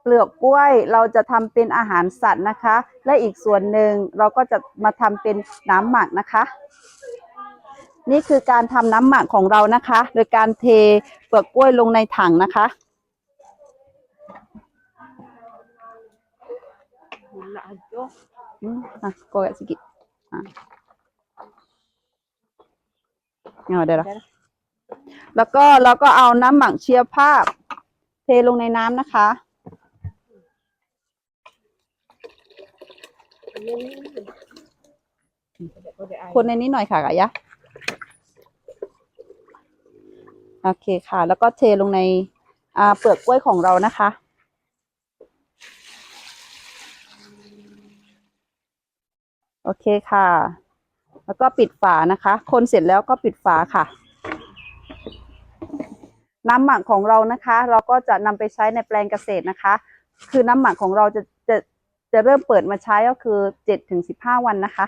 เปลือกกล้วยเราจะทำเป็นอาหารสัตว์นะคะ และอีกส่วนหนึ่งเราก็จะมาทำเป็นน้ำหมักนะคะ นี่คือการทำน้ำหมักของเรานะคะ โดยการเทเปลือกกล้วยลงในถังนะคะ Gula aja. อืมอะโกะสิกิอะเอาเดี๋ยวนะแล้วก็เราก็เอาน้ำหมักเชียร์ภาพ เทลงในน้ำนะคะ คนในนี้หน่อยค่ะกะยะ โอเคค่ะ แล้วก็เทลงในเปลือกกล้วยของเรานะคะ โอเคค่ะ แล้วก็ปิดฝานะคะ คนเสร็จแล้วก็ปิดฝาค่ะ น้ำหมักของเรานะคะ เราก็จะนำไปใช้ในแปลงเกษตรนะคะ คือน้ำหมักของเราจะจะ จะเริ่มเปิดมาใช้ก็คือเจ็ดถึงสิบห้าวันนะคะ